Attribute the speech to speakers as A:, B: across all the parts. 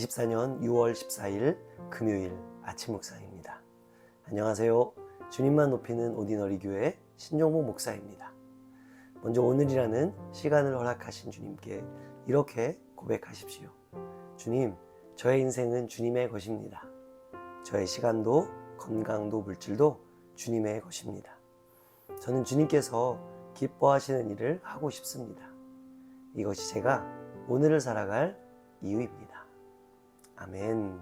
A: 2024년 6월 14일 금요일 아침 묵상입니다. 안녕하세요. 주님만 높이는 오디너리 교회 신종복 목사입니다. 먼저 오늘이라는 시간을 허락하신 주님께 이렇게 고백하십시오. 주님, 저의 인생은 주님의 것입니다. 저의 시간도 건강도 물질도 주님의 것입니다. 저는 주님께서 기뻐하시는 일을 하고 싶습니다. 이것이 제가 오늘을 살아갈 이유입니다. 아멘.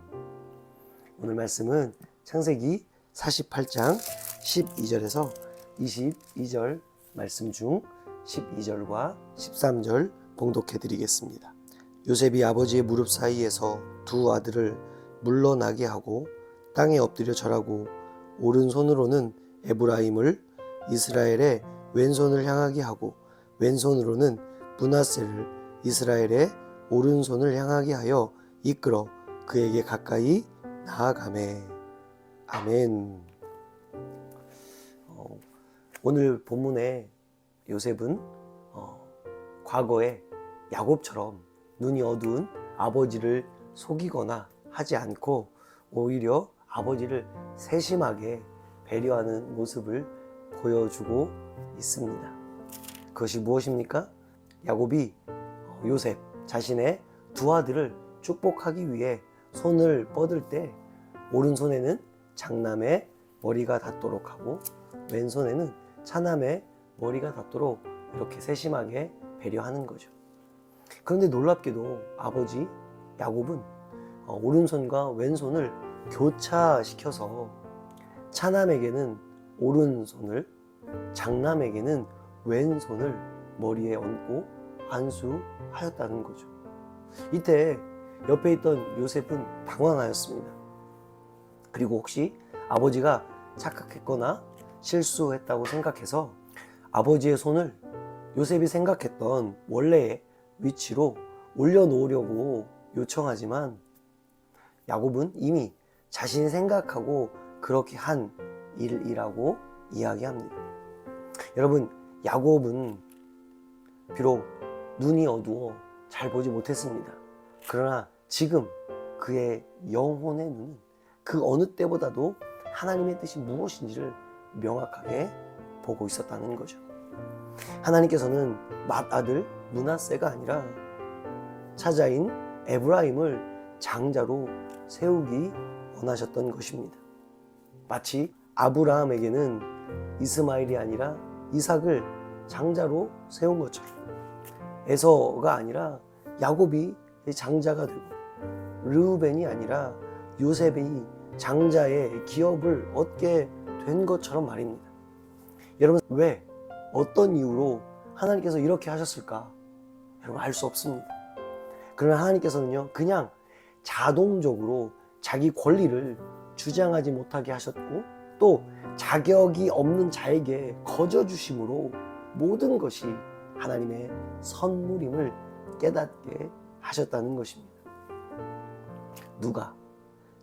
A: 오늘 말씀은 창세기 48장 12절에서 22절 말씀 중 12절과 13절 봉독해 드리겠습니다. 요셉이 아버지의 무릎 사이에서 두 아들을 물러나게 하고 땅에 엎드려 절하고 오른손으로는 에브라임을 이스라엘의 왼손을 향하게 하고 왼손으로는 문하세를 이스라엘의 오른손을 향하게 하여 이끌어 그에게 가까이 나아가매 아멘. 어, 오늘 본문에 요셉은 어, 과거에 야곱처럼 눈이 어두운 아버지를 속이거나 하지 않고 오히려 아버지를 세심하게 배려하는 모습을 보여주고 있습니다. 그것이 무엇입니까? 야곱이 어, 요셉 자신의 두 아들을 축복하기 위해 손을 뻗을 때 오른손에는 장남의 머리가 닿도록 하고 왼손에는 차남의 머리가 닿도록 이렇게 세심하게 배려하는 거죠. 그런데 놀랍게도 아버지 야곱은 어, 오른손과 왼손을 교차시켜서 차남에게는 오른손을 장남에게는 왼손을 머리에 얹고 안수하였다는 거죠. 이때 옆에 있던 요셉은 당황하였습니다. 그리고 혹시 아버지가 착각했거나 실수했다고 생각해서 아버지의 손을 요셉이 생각했던 원래의 위치로 올려놓으려고 요청하지만 야곱은 이미 자신이 생각하고 그렇게 한 일이라고 이야기합니다. 여러분, 야곱은 비록 눈이 어두워 잘 보지 못했습니다. 그러나 지금 그의 영혼의 눈은 그 어느 때보다도 하나님의 뜻이 무엇인지를 명확하게 보고 있었다는 거죠. 하나님께서는 맏아들 문하세가 아니라 차자인 에브라임을 장자로 세우기 원하셨던 것입니다. 마치 아브라함에게는 이스마일이 아니라 이삭을 장자로 세운 것처럼 에서가 아니라 야곱이 장자가 되고 르우벤이 아니라 요셉이 장자의 기업을 얻게 된 것처럼 말입니다. 여러분 왜 어떤 이유로 하나님께서 이렇게 하셨을까? 여러분 알 수 없습니다. 그러나 하나님께서는요 그냥 자동적으로 자기 권리를 주장하지 못하게 하셨고 또 자격이 없는 자에게 거저 주심으로 모든 것이 하나님의 선물임을 깨닫게 하셨다는 것입니다. 누가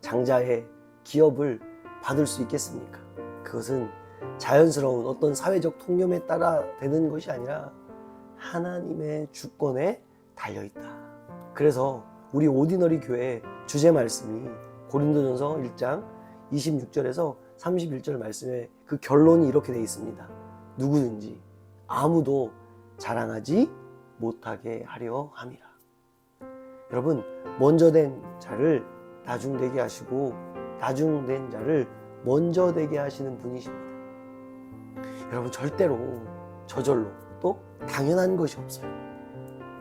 A: 장자의 기업을 받을 수 있겠습니까? 그것은 자연스러운 어떤 사회적 통념에 따라 되는 것이 아니라 하나님의 주권에 달려 있다. 그래서 우리 오디너리 교회 주제 말씀이 고린도전서 1장 26절에서 31절 말씀에 그 결론이 이렇게 되어 있습니다. 누구든지 아무도 자랑하지 못하게 하려 함이라. 여러분, 먼저 된 자를 나중 되게 하시고 나중 된 자를 먼저 되게 하시는 분이십니다. 여러분 절대로 저절로 또 당연한 것이 없어요.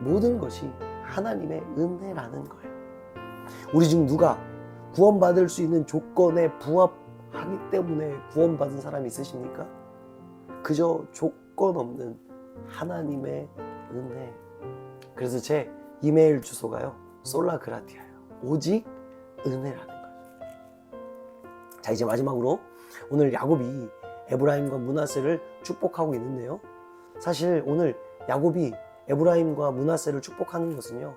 A: 모든 것이 하나님의 은혜라는 거예요. 우리 중 누가 구원받을 수 있는 조건에 부합하기 때문에 구원받은 사람이 있으십니까? 그저 조건 없는 하나님의 은혜. 그래서 제 이메일 주소가요. 솔라 그라티아요. 오직 은혜라는 거죠. 자, 이제 마지막으로 오늘 야곱이 에브라임과 문하세를 축복하고 있는데요. 사실 오늘 야곱이 에브라임과 문하세를 축복하는 것은요.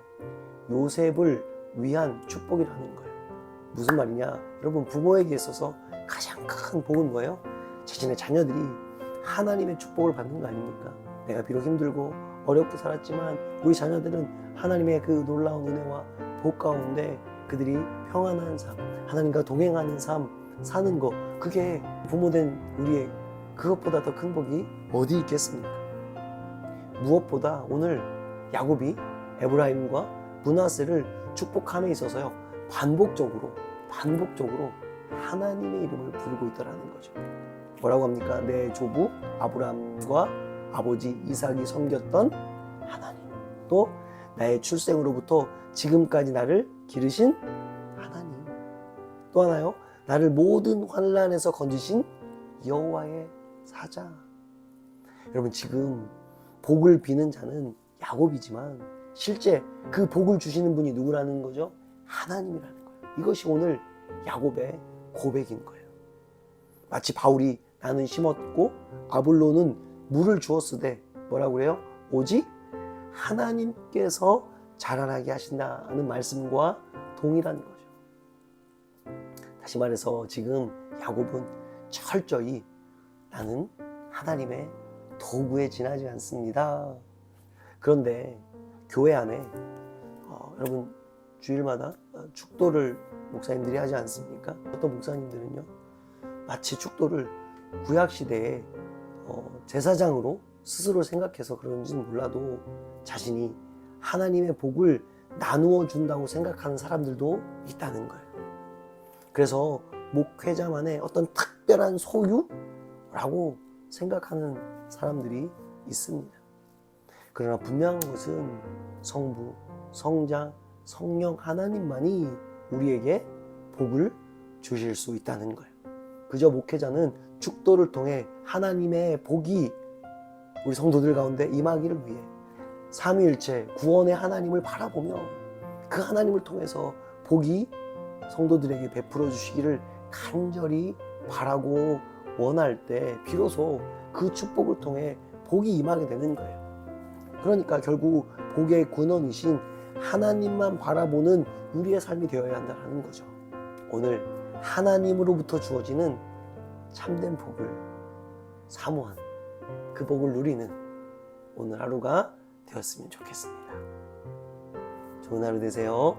A: 요셉을 위한 축복이라는 거예요. 무슨 말이냐? 여러분 부모에게 있어서 가장 큰 복은 뭐예요? 자신의 자녀들이 하나님의 축복을 받는 거 아닙니까? 내가 비록 힘들고 어렵게 살았지만 우리 자녀들은 하나님의 그 놀라운 은혜와 복 가운데 그들이 평안한 삶, 하나님과 동행하는 삶 사는 거 그게 부모된 우리의 그것보다 더 큰 복이 어디 있겠습니까? 무엇보다 오늘 야곱이 에브라임과 문하세를 축복함에 있어서요 반복적으로 반복적으로 하나님의 이름을 부르고 있다라는 거죠. 뭐라고 합니까? 내 조부 아브라함과 아버지 이삭이 섬겼던 하나님. 또 나의 출생으로부터 지금까지 나를 기르신 하나님. 또 하나요. 나를 모든 환란에서 건지신 여호와의 사자. 여러분 지금 복을 비는 자는 야곱이지만 실제 그 복을 주시는 분이 누구라는 거죠? 하나님이라는 거예요. 이것이 오늘 야곱의 고백인 거예요. 마치 바울이 나는 심었고 아볼로는 물을 주었으되 뭐라고 그래요? 오직 하나님께서 자라나게 하신다는 말씀과 동일한 거죠. 다시 말해서 지금 야곱은 철저히 나는 하나님의 도구에 지나지 않습니다. 그런데 교회 안에 어, 여러분 주일마다 어, 축도를 목사님들이 하지 않습니까? 어떤 목사님들은요 마치 축도를 구약 시대에 어, 제사장으로 스스로 생각해서 그런지는 몰라도 자신이 하나님의 복을 나누어 준다고 생각하는 사람들도 있다는 거예요. 그래서 목회자만의 어떤 특별한 소유라고 생각하는 사람들이 있습니다. 그러나 분명한 것은 성부, 성자, 성령 하나님만이 우리에게 복을 주실 수 있다는 거예요. 그저 목회자는 축도를 통해 하나님의 복이 우리 성도들 가운데 임하기를 위해 삼위일체 구원의 하나님을 바라보며 그 하나님을 통해서 복이 성도들에게 베풀어 주시기를 간절히 바라고 원할 때 비로소 그 축복을 통해 복이 임하게 되는 거예요. 그러니까 결국 복의 근원이신 하나님만 바라보는 우리의 삶이 되어야 한다는 거죠. 오늘 하나님으로부터 주어지는 참된 복을 사모한 그 복을 누리는 오늘 하루가 되었으면 좋겠습니다. 좋은 하루 되세요.